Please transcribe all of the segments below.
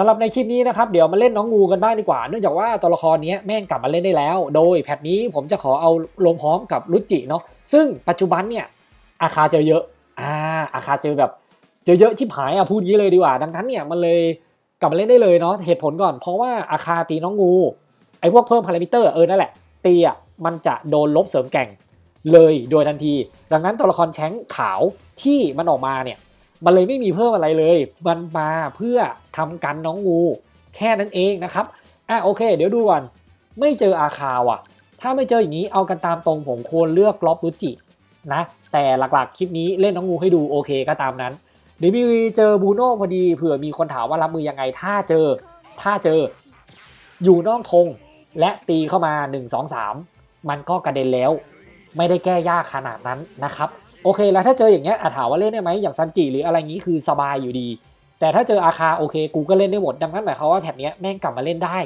สำหรับในคลิปนี้นะครับเดี๋ยวมาเล่นน้องงูกันบ้างดีกว่า เนื่องจากว่าตัวละครนี้แม่งกลับมาเล่นได้แล้ว โดยแพทนี้ผมจะขอเอาลงพร้อมกับรุจิเนาะซึ่งปัจจุบันเนี่ยอาคาเจอเยอะอ่าอาคาเจอแบบเจอเยอะชิบหายอะพูดงี้เลยดีกว่า ดังนั้นเนี่ยมันเลยกลับมาเล่นได้เลยเนาะเหตุผลก่อนเพราะว่าอาคาตีน้องงูไอ้พวกเพิ่มพารามิเตอร์เออนั่นแหละตีอะมันจะโดนลบเสริมแก่งเลยโดยทันที ดังนั้นตัวละครแชงขาวที่มันออกมาเนี่ย มันเลยไม่มีเพิ่มอะไรเลย มันมาเพื่อทำกันน้องงู แค่นั้นเองนะครับ อะโอเค เดี๋ยวดูก่อน ไม่เจออาคาวอะ ถ้าไม่เจออย่างนี้เอากันตามตรงผมควรเลือกล็อบรุจินะ แต่หลักๆคลิปนี้เล่นน้องงูให้ดูโอเคก็ตามนั้น เดี๋ยวมีเจอบูโน่พอดีเผื่อมีคนถามว่ารับมือยังไง ถ้าเจอ ถ้าเจอ อยู่นอกธงและตีเข้ามา 1 2 3 มันก็กระเด็นแล้ว ไม่ได้แก้ยากขนาดนั้นนะครับ โอเคแล้วถ้าเจออย่างเงี้ยอาถามว่าเล่นได้ไหมอย่างซันจิหรืออะไรงี้คือสบายอยู่ดี แต่ถ้าเจออาคาโอเคกูก็เล่นได้หมด ดังนั้นหมายความว่าแพทเนี้ยแม่งกลับมาเล่นได้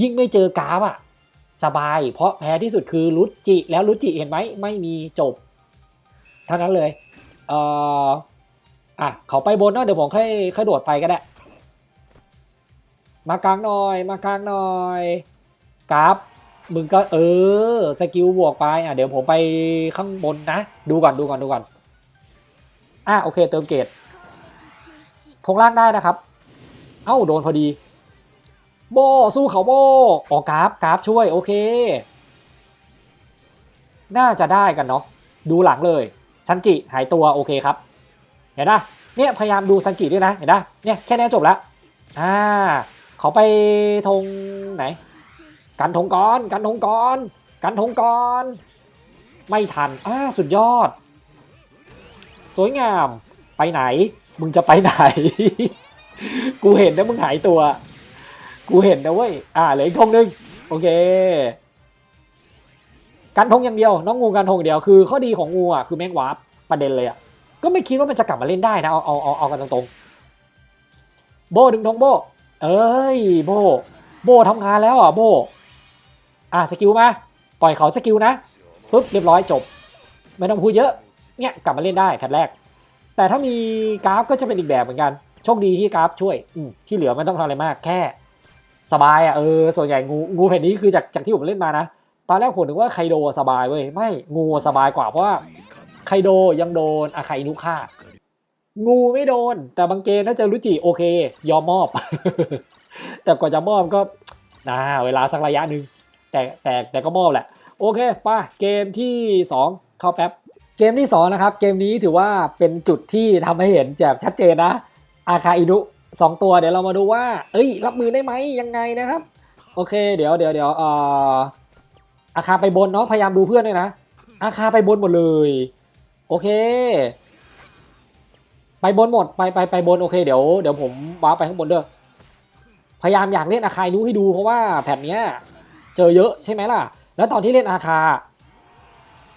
ยิ่งไม่เจอกราฟอะสบาย เพราะแพ้ที่สุดคือรุจิแล้วรุจิเห็นไหมไม่มีจบ เท่านั้นเลยเอ่ออะเขาไปบนเนาะเดี๋ยวผมค่อยค่อยโดดไปก็ได้ มากลางหน่อยมากลางหน่อยกราฟ มึงก็เออสกิลบวกไปอะเดี๋ยวผมไปข้างบนนะ ดูก่อนดูก่อนดูก่อนอะโอเคเติมเกตทงล่างได้นะครับ เอ้าโดนพอดี โบสู้เขาโบออกกราฟกราฟช่วยโอเค น่าจะได้กันเนาะดูหลังเลยซันจิหายตัวโอเคครับ เห็นปะเนี่ยพยายามดูซันจิด้วยนะเห็นปะเนี่ยแค่นี้จบแล้วอ่าเขาไปธงไหน กันธงกรกันธงกรกันธงกรไม่ทันอ่าสุดยอด สวยงามไปไหน มึงจะไปไหน กูเห็นนะมึงหายตัว กูเห็นนะเว้ยอ่าเหลืออีกธงหนึ่งโอเคกันธงอย่างเดียวน้องงูกันธงอย่างเดียวคือข้อดีของงูอะคือแม่งวาร์ปประเด็นเลยอะก็ไม่คิดว่ามันจะกลับมาเล่นได้นะเอาเอาเอาเอากันตรงๆโบดึงธงโบเอ้ยโบโบทำงานแล้วอะโบ อะสกิลมาปล่อยเขาสกิลนะปุ๊บเรียบร้อยจบ ไม่ต้องพูดเยอะเนี่ยกลับมาเล่นได้แพทแรก แต่ถ้ามีกราฟก็จะเป็นอีกแบบเหมือนกันโชคดีที่กราฟช่วยอืที่เหลือไม่ต้องทำอะไรมากแค่ สบายอะเออส่วนใหญ่งูงูแผ่นนี้คือจากจากที่ผมเล่นมานะ ตอนแรกผมนึกว่าไคโดสบายเว้ยไม่งูสบายกว่าเพราะว่าไคโดยังโดนอาไคนุฆ่างูไม่โดน แต่บางเกมถ้าเจอรุจิโอเค ยอมมอบ แต่กว่าจะมอบก็นะเวลาสักระยะหนึ่ง แต่แต่แต่ก็มอบแหละ โอเคป่ะเกมที่ 2 เข้าแป๊บ เกมที่ 2 นะครับ เกมนี้ถือว่าเป็นจุดที่ทำให้เห็นแบบชัดเจนนะ อาคาอินุสองตัวเดี๋ยวเรามาดูว่า เอ้ย รับมือได้ไหมยังไงนะครับ โอเค เดี๋ยวเดี๋ยวเดี๋ยวเอ่ออาคาไปบนเนาะพยายามดูเพื่อนด้วยนะ อาคาไปบนหมดเลย โอเค ไปบนหมดไปไปไปบนโอเคเดี๋ยวเดี๋ยวผมว้าไปข้างบนเด้อพยายามอยากเล่นอาคาอินุให้ดูเพราะว่าแผ่นเนี้ย เจอเยอะใช่ไหมล่ะ แล้วตอนที่เล่นอาคา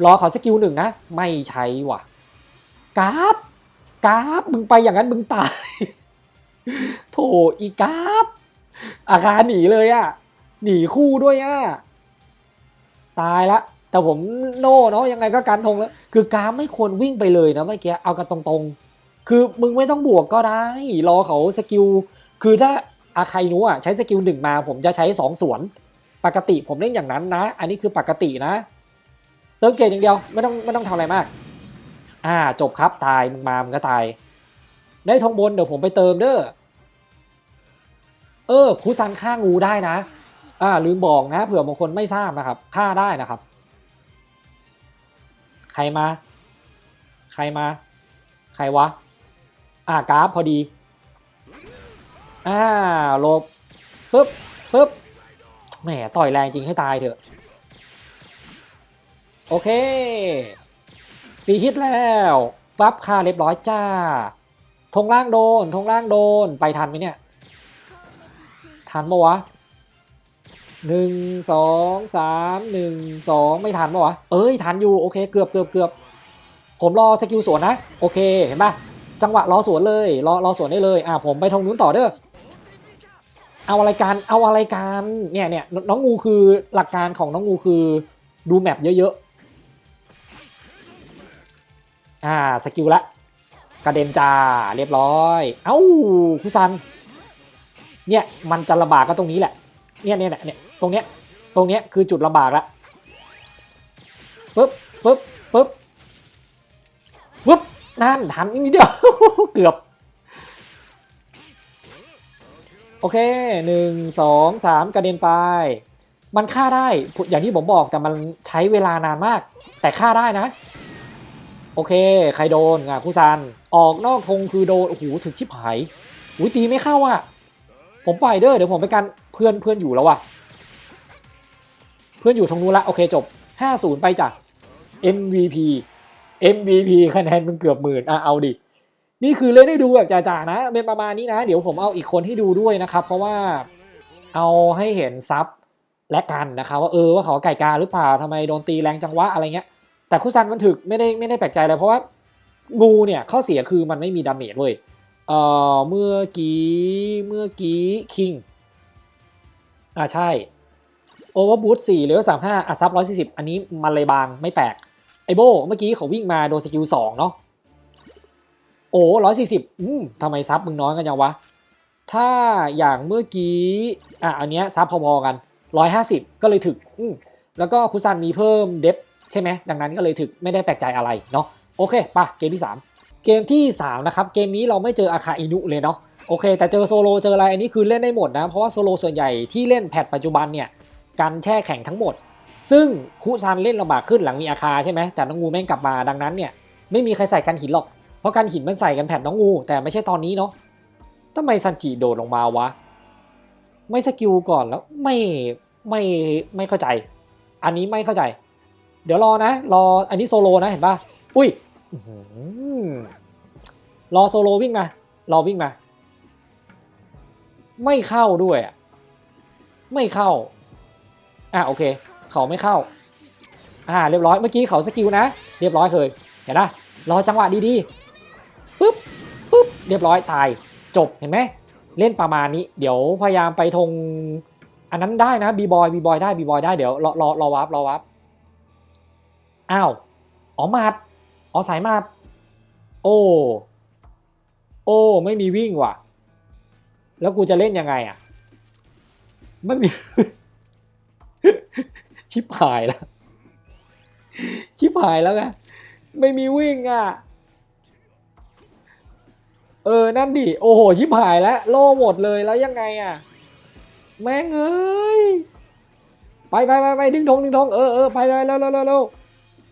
รอเขาสกิลหนึ่งนะ ไม่ใช้ว่ะกราฟกราฟมึงไปอย่างนั้นมึงตาย โถอีกราฟอาคาหนีเลยอะหนีคู่ด้วยอะตายละ แต่ผมโน่เนาะยังไงก็การทงแล้ว คือกราฟไม่ควรวิ่งไปเลยนะเมื่อกี้เอากันตรงๆ คือมึงไม่ต้องบวกก็ได้ รอเขาสกิล คือถ้าอาคาอินุอะใช้สกิลหนึ่งมา ผมจะใช้สองสวน ปกติผมเล่นอย่างนั้นนะ อันนี้คือปกตินะเติมเกตอย่างเดียวไม่ต้องไม่ต้องทำอะไรมาก อ่าจบครับตายมึงมามึงก็ตาย ได้ทองบนเดี๋ยวผมไปเติมเด้อเออคูซันฆ่างูได้นะ อ่า ลืมบอกนะเผื่อบางคนไม่ทราบนะครับฆ่าได้นะครับ ใครมา ใครมา ใครวะ อ่ากราฟพอดี อ่าลบปึ๊บปึ๊บ แหมต่อยแรงจริงให้ตายเถอะ โอเคฟรีฮิตแล้วปั๊บค่าเรียบร้อยจ้าธงล่างโดนธงล่างโดนไปทันไหมเนี่ย ทันปะวะหนึ่งสองสามหนึ่งสองไม่ทันปะวะเอ้ยทันอยู่โอเคเกือบเกือบเกือบผมรอสกิลสวนนะ โอเคเห็นปะจังหวะรอสวนเลย รอรอสวนได้เลยอะผมไปทงนู้นต่อเด้อ เอาอะไรกันเอาอะไรกันเนี่ยเนี่ยน้องงูคือหลักการของน้องงูคือดูแมปเยอะๆ อ่าสกิลละกระเด็นจ้าเรียบร้อย เอ้าคุซัน เนี่ยมันจะลำบากก็ตรงนี้แหละ เนี่ยเนี่ยเนี่ยตรงเนี้ยตรงเนี้ยคือจุดลำบากละปึ๊บปึ๊บปึ๊บปึ๊บนั่นทันนิดเดียวเกือบ โอเคหนึ่งสองสามกระเด็นไป มันฆ่าได้อย่างที่ผมบอกแต่มันใช้เวลานานมาก แต่ฆ่าได้นะ โอเค ใครโดนงาคุซัน ออกนอกธงคือโดนโอ้โหถึกชิบหายอุ้ยตีไม่เข้าอะ ผมปล่อยเด้อเดี๋ยวผมไปกันเพื่อนเพื่อนอยู่แล้วว่ะ เพื่อนอยู่ทางนู้นละโอเคจบ 5-0 ไปจ้ะ MVP MVP คะแนนมันเกือบหมื่นอะเอาดิ นี่คือเล่นให้ดูแบบจ่าๆนะเป็นประมาณนี้นะ เดี๋ยวผมเอาอีกคนให้ดูด้วยนะครับ เพราะว่าเอาให้เห็นซับและกันนะครับว่าเออว่าเขาไก่กาหรือเปล่าทำไมโดนตีแรงจังวะอะไรเงี้ย แต่คุซันมันถึกไม่ได้ไม่ได้แปลกใจเลยเพราะว่างูเนี่ยข้อเสียคือมันไม่มีดาเมจเว้ยเออเมื่อกี้เมื่อกี้คิงอ่าใช่โอเวอร์บูทสี่เลเวลสามห้าอัซับร้อยสี่สิบอันนี้มันเลยบางไม่แปลกไอโบเมื่อกี้เขาวิ่งมาโดนสกิลสองเนาะ อ้ร้อยสี่สิบอืมทำไมซับมึงน้อยกันยังวะ ถ้าอย่างเมื่อกี้ อะ อันเนี้ยซับพอๆกันร้อยห้าสิบก็เลยถึก อืมแล้วก็คุซันมีเพิ่มเดฟใช่ไหม ดังนั้นก็เลยถึกไม่ได้แปลกใจอะไรเนาะ โอเคปะเกมที่ 3 เกมที่ 3 นะครับ เกมนี้เราไม่เจออาคาอินุเลยเนาะ โอเค แต่เจอโซโลเจออะไรอันนี้คือเล่นได้หมดนะ เพราะว่าโซโลส่วนใหญ่ที่เล่นแพทปัจจุบันเนี่ยการแช่แข็งทั้งหมด ซึ่งคุซันเล่นลำบากขึ้นหลังมีอาคาใช่ไหมแต่น้องงูแม่งกลับมาดังนั้นเนี่ยไม่มีใครใส่กันหินหรอก ราะกันหินมันใส่กันแผ่นน้องงู แต่ไม่ใช่ตอนนี้เนาะทำไมซันจิโดดลงมาวะ ไม่สกิลก่อนแล้วไม่ไม่ไม่เข้าใจ อันนี้ไม่เข้าใจ เดี๋ยวรอนะ รออันนี้โซโลนะเห็นปะอุ้ยรอโซโลวิ่งมารอวิ่งมา ไม่เข้าด้วยอะไม่เข้า อะโอเค เขาไม่เข้า อ่า เรียบร้อย เมื่อกี้เขาสกิลนะ เรียบร้อยเลยเห็นนะรอจังหวะดีๆ ปุ๊บปุ๊บเรียบร้อยตายจบเห็นไหมเล่นประมาณนี้ เดี๋ยวพยายามไปทงอันนั้นได้นะบีบอยบีบอยได้บีบอยได้เดี๋ยวรอรอรอวับรอวับอ้าวอ๋อมาดอ๋อสายมาดโอ้โอ้ไม่มีวิ่งว่ะ แล้วกูจะเล่นยังไงอะไม่มีชิบหายแล้ว ชิบหายแล้วไงไม่มีวิ่งอะ เออ นั่นดิ โอ้โห ชิบหายแล้ว โล่หมดเลยแล้วยังไงอะ แม่งเอ้ย ไปไปไปไปดึงธงดึงธงเออเออไปเลยเร็วเร็วเร็วเร็ว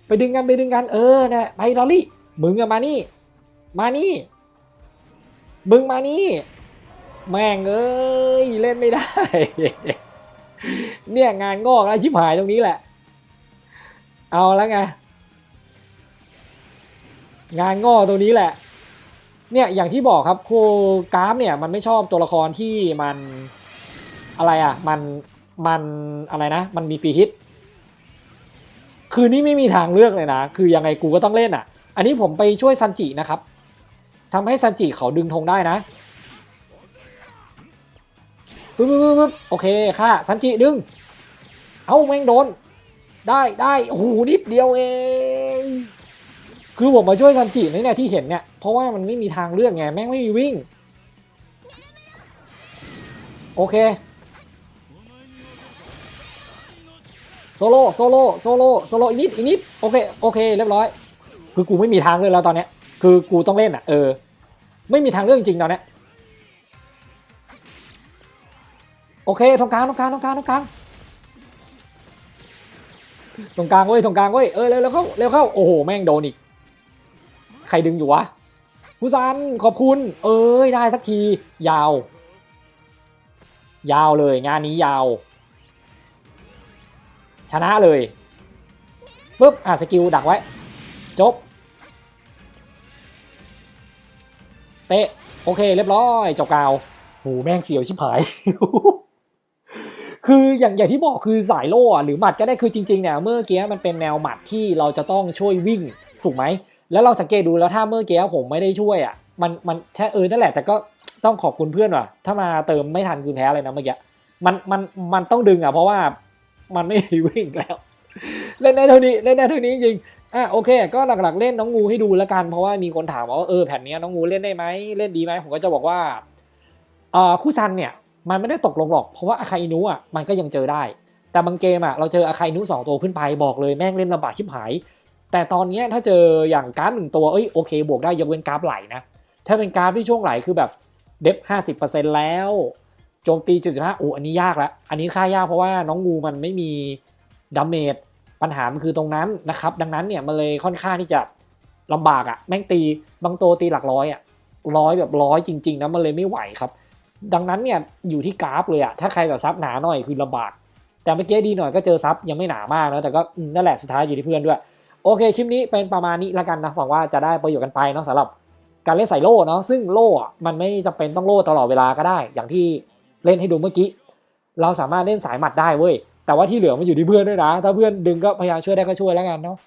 ไปดึงกันไปดึงกัน เออนี่ยไปลอรี่ มึงอะมานี่ มานี่ มึงมานี่ แม่งเอ้ย เล่นไม่ได้ เนี่ยงานงอกแล้วชิบหายตรงนี้แหละ เอาแล้วไง งานงอกตรงนี้แหละ เนี่ยอย่างที่บอกครับโคกราฟเนี่ยมันไม่ชอบตัวละครที่มันอะไรอะมันมันอะไรนะ มันมีฟรีฮิต คือนี่ไม่มีทางเลือกเลยนะ คือยังไงกูก็ต้องเล่นอะ อันนี้ผมไปช่วยซันจินะครับทำให้ซันจิเขาดึงธงได้นะปึ๊บปึ๊บปึ๊บโอเคค่ะซันจิดึง เอาแม่งโดน ได้ได้โอ้โหนิดเดียวเอง คือผมมาช่วยซันจิเนี่ยที่เห็นเนี่ย เพราะว่ามันไม่มีทางเลือกไง แม่งไม่มีวิ่ง โอเค โซโล่โซโล่โซโล่โซโล่อีกนิดอีกนิด โอเค โอเค เรียบร้อย คือกูไม่มีทางเลยแล้วตอนเนี้ย คือกูต้องเล่นอะ เออ ไม่มีทางเลือกจริงตอนเนี้ย โอเคตรงกลางตรงกลางตรงกลางตรงกลางตรงกลางเว้ยตรงกลางเว้ย เออเร็วเร็วเข้าเร็วเข้า โอ้โห แม่งโดนอีก ใครดึงอยู่วะผู้ซันขอบคุณ เอ้ยได้สักที ยาว ยาวเลยงานนี้ยาว ชนะเลยปุ๊บอะสกิลดักไว้ จบเตะโอเค เรียบร้อยจบกาวหูแม่งเสียวชิบหาย คืออย่างอย่างที่บอกคือสายโล่อหรือหมัดก็ได้คือจริงๆเนี่ยเมื่อกี้มันเป็นแนวหมัดที่เราจะต้องช่วยวิ่งถูกไหม แล้วเราสังเกตดูแล้วถ้าเมื่อกี้ผมไม่ได้ช่วยอะมันมันแค่เออนั่นแหละแต่ก็ต้องขอบคุณเพื่อนว่ะ ถ้ามาเติมไม่ทันคือแพ้เลยนะเมื่อกี้มันมันมันต้องดึงอะเพราะว่ามันไม่วิ่งแล้ว เล่นได้เท่านี้เล่นได้เท่านี้จริงๆอะโอเค ก็หลักๆเล่นน้องงูให้ดูแล้วกัน เพราะว่ามีคนถามว่าเออแผ่นนี้น้องงูเล่นได้ไหมเล่นดีไหมผมก็จะบอกว่าอ่าคู่ซันเนี่ยมันไม่ได้ตกลงหรอกเพราะว่าอาคาอินุอะมันก็ยังเจอได้ แต่บางเกมอะเราเจออาคาอินุสองตัวขึ้นไปบอกเลยแม่งเล่นลำบากชิบหาย แต่ตอนนี้ถ้าเจออย่างการ์ดหนึ่งตัวเอ้ยโอเคบวกได้ยกเว้นกราฟไหลนะ ถ้าเป็นกราฟที่ช่วงไหลคือแบบเดฟห้าสิบเปอร์เซ็นแล้วโจมตี75โอ้อันนี้ยากละอันนี้ค่ายากเพราะว่าน้องงูมันไม่มีดาเมจปัญหามันคือตรงนั้นนะครับ ดังนั้นเนี่ยมันเลยค่อนข้างที่จะลำบากอะ่ะแม่งตีบางตัวตีหลักร้อยอะ่ะร้อยแบบร้อยจริงๆนะมันเลยไม่ไหวครับ ดังนั้นเนี่ยอยู่ที่กราฟเลยอะ่ะถ้าใครแบบซับหนาหน่อยคือลำบาก แต่เมื่อกี้ดีหน่อยก็เจอซับยังไม่หนามากนะแต่ก็นั่นแหละสุดท้ายอยู่ที่เพื่อนด้วย โอเคคลิปนี้เป็นประมาณนี้ละกันนะหวังว่าจะได้ประโยชน์กันไปเนาะสำหรับการเล่นใส่โล่เนาะซึ่งโล่มันไม่จำเป็นต้องโล่ตลอดเวลาก็ได้ อย่างที่เล่นให้ดูเมื่อกี้ เราสามารถเล่นสายหมัดได้เว้ยแต่ว่าที่เหลือมันอยู่ที่เพื่อนด้วยนะ ถ้าเพื่อนดึงก็พยายามช่วยได้ก็ช่วยแล้วกันเนาะ